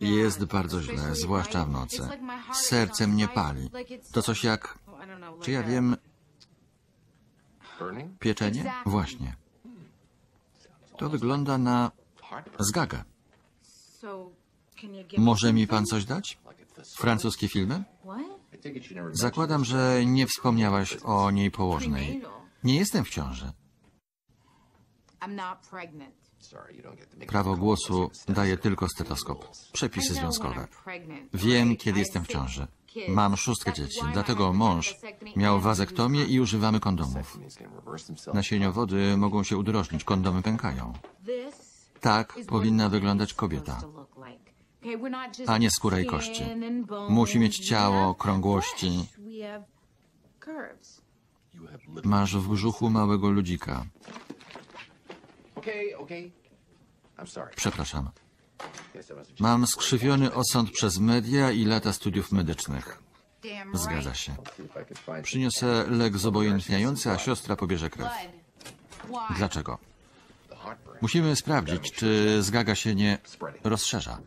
Jest bardzo źle, zwłaszcza w nocy. Serce mnie pali. To coś jak, czy ja wiem, pieczenie? Właśnie. To wygląda na zgagę. Może mi pan coś dać? Francuskie filmy? Zakładam, że nie wspomniałaś o niej położnej. Nie jestem w ciąży. Prawo głosu daje tylko stetoskop. Przepisy związkowe. Wiem, kiedy jestem w ciąży. Mam szóstkę dzieci, dlatego mąż miał wazektomię i używamy kondomów. Nasieniowody mogą się udrożnić, kondomy pękają. Tak powinna wyglądać kobieta, a nie skóra i kości. Musi mieć ciało, krągłości. Masz w brzuchu małego ludzika. Przepraszam. Mam skrzywiony osąd przez media i lata studiów medycznych. Zgadza się. Przyniosę lek zobojętniający, a siostra pobierze krew. Dlaczego? Musimy sprawdzić, czy zgaga się nie rozszerza.